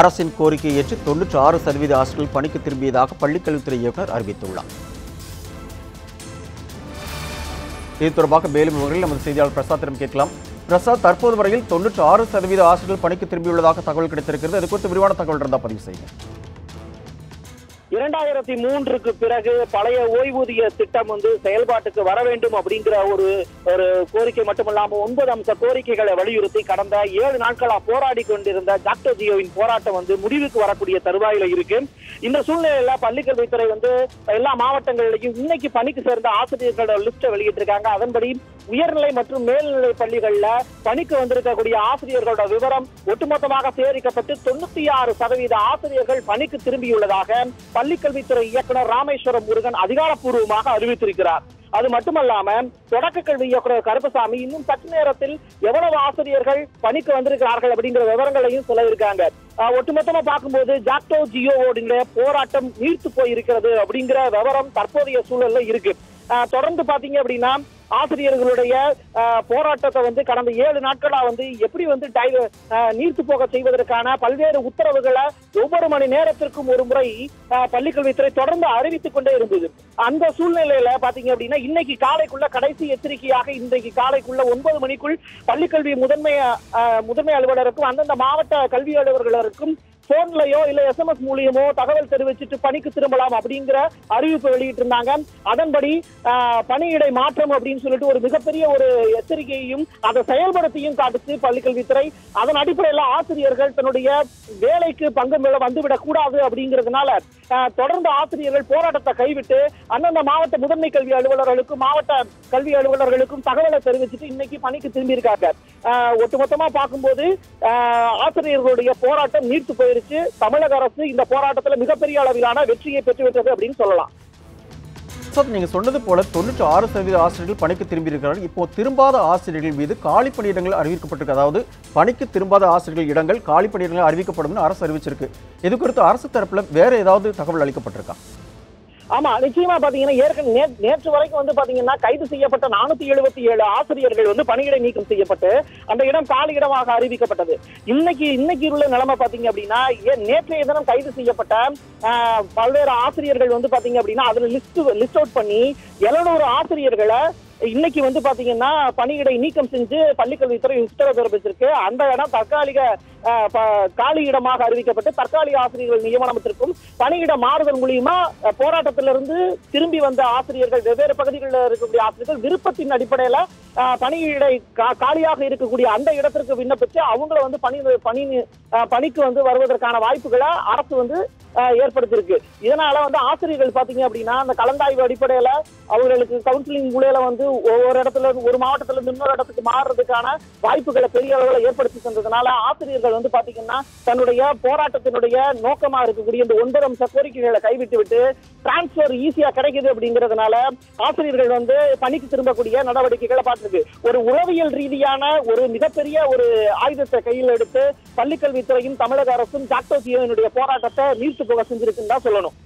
அரசின் கோரிக்கையை ஏற்று தொன்னூற்றி ஆறு சதவீத ஆசிரியர்கள் பணிக்கு திரும்பியதாக பள்ளிக்கல்வித்துறை இயக்குநர் அறிவித்துள்ளார். இது தொடர்பாக மேலும் விவரங்கள் நமது செய்தியாளர் பிரசாத்திடம் கேட்கலாம். பிரசாத் தற்போது வரையில் தொன்னூற்றி ஆறு சதவீத ஆசிரியர்கள் பணிக்கு திரும்பியுள்ளதாக தகவல் கிடைத்திருக்கிறது. அது குறித்து விரிவான தகவல் இருந்தால் பதிவு செய்யுங்க இரண்டாயிரத்தி மூன்றுக்கு பிறகு பழைய ஓய்வூதிய திட்டம் வந்து செயல்பாட்டுக்கு வர வேண்டும் அப்படிங்கிற ஒரு ஒரு கோரிக்கை மட்டுமல்லாமல் ஒன்பது அம்ச கோரிக்கைகளை வலியுறுத்தி கடந்த ஏழு நாட்களா போராடி கொண்டிருந்த டாக்டர் ஜியோவின் போராட்டம் வந்து முடிவுக்கு வரக்கூடிய தருவாயில இருக்கு. இந்த சூழ்நிலையில பள்ளிக்கல்வித்துறை வந்து எல்லா மாவட்டங்களிலையும் இன்னைக்கு பணிக்கு சேர்ந்த ஆசிரியர்களோட லிஸ்ட்டை வெளியிட்டிருக்காங்க. அதன்படி உயர்நிலை மற்றும் மேல்நிலை பள்ளிகள்ல பணிக்கு வந்திருக்கக்கூடிய ஆசிரியர்களோட விவரம் ஒட்டுமொத்தமாக சேகரிக்கப்பட்டு தொண்ணூத்தி ஆறு சதவீத ஆசிரியர்கள் பணிக்கு திரும்பியுள்ளதாக பள்ளிக்கல்வித்துறை இயக்குனர் ராமேஸ்வரம் முருகன் அதிகாரப்பூர்வமாக அறிவித்திருக்கிறார். அது மட்டுமல்லாம தொடக்க கல்வி இயக்குனர் கருப்பசாமி இன்னும் சற்று நேரத்தில் எவ்வளவு ஆசிரியர்கள் பணிக்கு வந்திருக்கிறார்கள் அப்படிங்கிற விவரங்களையும் சொல்லியிருக்காங்க ஒட்டுமொத்தமா பார்க்கும்போது ஜாக்டோ ஜியோவோடைய போராட்டம் நீர்த்து போயிருக்கிறது அப்படிங்கிற விவரம் தற்போதைய சூழல்ல இருக்கு. ஆஹ் தொடர்ந்து பாத்தீங்க அப்படின்னா ஆசிரியர்களுடைய போராட்டத்தை வந்து கடந்த ஏழு நாட்களா வந்து எப்படி வந்து டை- நீர்த்து போக செய்வதற்கான பல்வேறு உத்தரவுகளை ஒவ்வொரு மணி நேரத்திற்கும் ஒரு முறை பள்ளிக்கல்வித்துறை தொடர்ந்து அறிவித்துக் கொண்டே இருந்தது. அந்த சூழ்நிலையில பாத்தீங்க அப்படின்னா இன்னைக்கு காலைக்குள்ள கடைசி எச்சரிக்கையாக இன்றைக்கு காலைக்குள்ள ஒன்பது மணிக்குள் பள்ளிக்கல்வி முதன்மை முதன்மை அலுவலருக்கும் அந்தந்த மாவட்ட கல்வி அலுவலர்களுக்கும் போன்லயோ இல்ல எஸ்எம்எஸ் மூலியமோ தகவல் தெரிவிச்சுட்டு பணிக்கு திரும்பலாம் அப்படிங்கிற அறிவிப்பு வெளியிட்டு இருந்தாங்க அதன்படி பணியிடை மாற்றம் அப்படின்னு சொல்லிட்டு ஒரு மிகப்பெரிய ஒரு எச்சரிக்கையையும் அதை செயல்படுத்தியும் காட்டுச்சு பள்ளிக்கல்வித்துறை. அதன் அடிப்படையில ஆசிரியர்கள் தன்னுடைய வேலைக்கு பங்கு மேல வந்துவிடக் கூடாது அப்படிங்கிறதுனால தொடர்ந்து ஆசிரியர்கள் போராட்டத்தை கைவிட்டு அந்தந்த மாவட்ட முதன்மை கல்வி அலுவலர்களுக்கும் மாவட்ட கல்வி அலுவலர்களுக்கும் தகவலை தெரிவிச்சுட்டு இன்னைக்கு பணிக்கு திரும்பி இருக்காங்க ஒட்டுமொத்தமா பார்க்கும்போது ஆசிரியர்களுடைய போராட்டம் நீர்த்து போயிருச்சு தமிழக அரசு இந்த போராட்டத்தில் மிகப்பெரிய அளவிலான வெற்றியை பெற்றுவிட்டது அப்படின்னு சொல்லலாம். சார் நீங்க சொன்னது போல தொண்ணூற்றி ஆறு சதவீத ஆசிரியர்கள் பணிக்கு திரும்பியிருக்கிறார்கள். இப்போ திரும்பாத ஆசிரியர்கள் மீது காலி பணியிடங்கள் அறிவிக்கப்பட்டிருக்கு. அதாவது பணிக்கு திரும்பாத ஆசிரியர்கள் இடங்கள் காலி பணியிடங்கள் அறிவிக்கப்படும் அரசு அறிவிச்சிருக்கு. இது குறித்து அரசு தரப்புல வேற ஏதாவது தகவல் அளிக்கப்பட்டிருக்கா? ஆமா நிச்சயமா பாத்தீங்கன்னா ஏற்கனவே நேற்று வரைக்கும் வந்து பாத்தீங்கன்னா கைது செய்யப்பட்ட நானூத்தி எழுபத்தி ஏழு ஆசிரியர்கள் வந்து பணியிடை நீக்கம் செய்யப்பட்டு அந்த இடம் காலி இடமாக அறிவிக்கப்பட்டது. இன்னைக்கு இன்னைக்கு உள்ள நிலைமை பாத்தீங்க அப்படின்னா ஏ- நேற்றைய தினம் கைது செய்யப்பட்ட பல்வேறு ஆசிரியர்கள் வந்து பாத்தீங்க அப்படின்னா அதுல லிஸ்ட் லிஸ்ட் அவுட் பண்ணி எழுநூறு ஆசிரியர்களை இன்னைக்கு வந்து பாத்தீங்கன்னா பணியிடை நீக்கம் செஞ்சு பள்ளிக்கல்வித்துறை உத்தரவு பிறப்பிச்சிருக்கு. அந்த இடம் தற்காலிக காலி இடமாக அறிவிக்கப்பட்டு தற்காலிக ஆசிரியர்கள் நியமனத்திற்கும் பணியிட மாறுதல் மூலியமா போராட்டத்திலிருந்து திரும்பி வந்த ஆசிரியர்கள் வெவ்வேறு பகுதிகளில் இருக்கக்கூடிய ஆசிரியர்கள் விருப்பத்தின் அடிப்படையில பணியிடை கா- காலியாக இருக்கக்கூடிய அந்த இடத்திற்கு விண்ணப்பிச்சு அவங்கள வந்து பணி பணி பணிக்கு வந்து வருவதற்கான வாய்ப்புகளை அரசு வந்து ஏற்படுத்தியிருக்கு. இதனால வந்து ஆசிரியர்கள் பாத்தீங்க அப்படின்னா அந்த கலந்தாய்வு அடிப்படையில அவர்களுக்கு கவுன்சிலிங் மூலையில வந்து ஒவ்வொரு இடத்துல இருந்து ஒரு மாவட்டத்துல இருந்து இன்னொரு இடத்துக்கு மாறுறதுக்கான வாய்ப்புகளை பெரிய அளவில் ஏற்படுத்தி சென்றதுனால ஆசிரியர்கள் வந்து பாத்தீங்கன்னா தன்னுடைய போராட்டத்தினுடைய நோக்கமா இருக்கக்கூடிய இந்த ஒன்பது அம்ச கோரிக்கைகளை கைவிட்டு விட்டு டிரான்ஸ்பர் ஈஸியா கிடைக்குது அப்படிங்கிறதுனால ஆசிரியர்கள் வந்து பணிக்கு திரும்பக்கூடிய நடவடிக்கைகளை பார்த்திருக்கு ஒரு உளவியல் ரீதியான ஒரு மிகப்பெரிய ஒரு ஆயுதத்தை கையில் எடுத்து பள்ளிக்கல்வித்துறையும் தமிழக அரசும் ஜாக்டோ என்னுடைய போராட்டத்தை நீர்த்து போக செஞ்சிருக்குன்னு தான் சொல்லணும்.